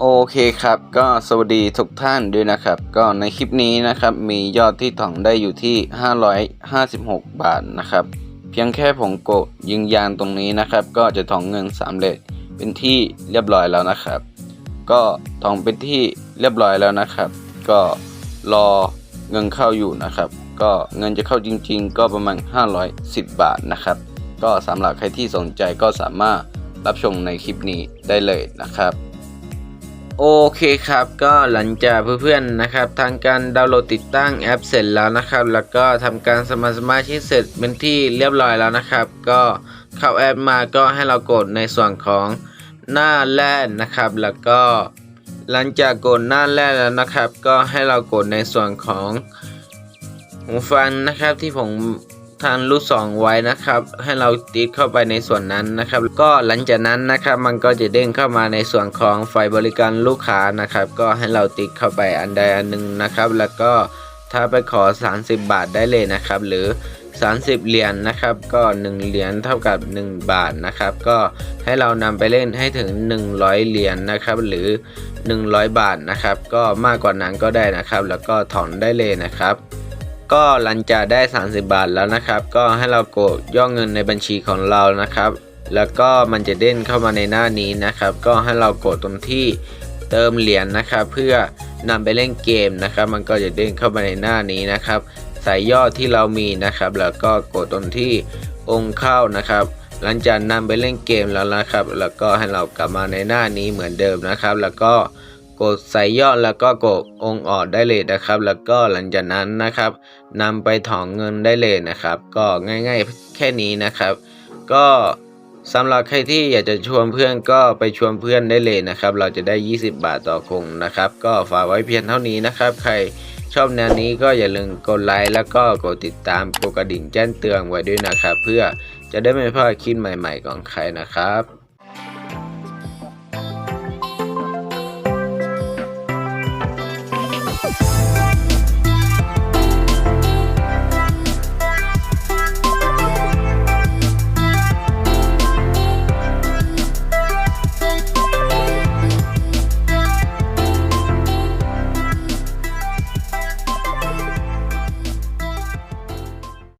โอเคครับก็สวัสดีทุกท่านด้วยนะครับ ก็ในคลิปนี้นะครับมียอดที่ถ่องได้อยู่ที่ 556 บาทนะครับ เพียงแค่ผมกดยิงยานตรงนี้นะครับ ก็จะถ่องเงินสำเร็จเป็นที่เรียบร้อยแล้วนะครับ ก็ถ่องเป็นที่เรียบร้อยแล้วนะครับ ก็รอเงินเข้าอยู่นะครับ ก็เงินจะเข้าจริง ๆ ก็ประมาณ 510 บาทนะครับ ก็สำหรับใครที่สนใจก็สามารถรับชมในคลิปนี้ได้เลยนะครับ โอเคครับก็หลังจากเพื่อนๆนะครับทางการดาวน์โหลดติดตั้งแอปเสร็จแล้วนะครับ แล้วก็ทำการสมัครสมาชิกเสร็จเป็นที่เรียบร้อยแล้วนะครับ ก็เข้าแอปมาก็ให้เรากดในส่วนของหน้าแรกนะครับ แล้วก็หลังจากกดหน้าแรกแล้วนะครับ ก็ให้เรากดในส่วนของหูฟังนะครับที่ผม ทานลูกสองไว้นะครับ ให้เราติดเข้าไปในส่วนนั้นนะครับ ก็หลังจากนั้นนะครับมันก็จะเด้งเข้ามาในส่วนของไฟบริการลูกค้านะครับ ก็ให้เราติดเข้าไปอันใดอันหนึ่งนะครับ แล้วก็ถ้าไปขอ 30 บาทได้เลยนะครับ หรือ 30 เหรียญนะครับ ก็ 1 เหรียญเท่ากับ 1 บาทนะครับ ก็ให้เรานำไปเล่นให้ถึง 100 เหรียญนะครับ หรือ 100 บาทนะครับ ก็มากกว่านั้นก็ได้นะครับ แล้วก็ถอนได้เลยนะครับ ก็หลังจากได้ 30 บาทแล้วนะครับ ก็ให้เรากดย่อเงินในบัญชีของเรานะครับ แล้วก็มันจะเด้นเข้ามาในหน้านี้นะครับ ก็ให้เรากดตรงที่เติมเหรียญนะครับ เพื่อนำไปเล่นเกมนะครับ มันก็จะเด้งเข้ามาในหน้านี้นะครับใส่ยอดที่เรามีนะครับ แล้วก็กดตรงที่องค์เข้านะครับ หลังจากนำไปเล่นเกมแล้วนะครับ แล้วก็ให้เรากลับมาในหน้านี้เหมือนเดิมนะครับ แล้วก็ กดใส่ยอดแล้วก็กดองค์ออกได้เลยนะครับ แล้วก็หลังจากนั้นนะครับนำไปถอนเงินได้เลยนะครับ ก็ง่ายๆแค่นี้นะครับ ก็สำหรับใครที่อยากจะชวนเพื่อนก็ไปชวนเพื่อนได้เลยนะครับ เราจะได้ 20 บาทต่อคงนะครับ ก็ฝากไว้เพียงเท่านี้นะครับ ใครชอบแนวนี้ก็อย่าลืมกดไลค์แล้วก็กดติดตามกดกระดิ่งแจ้งเตือนไว้ด้วยนะครับ เพื่อจะได้ไม่พลาดคลิปใหม่ ๆ ของใครนะครับ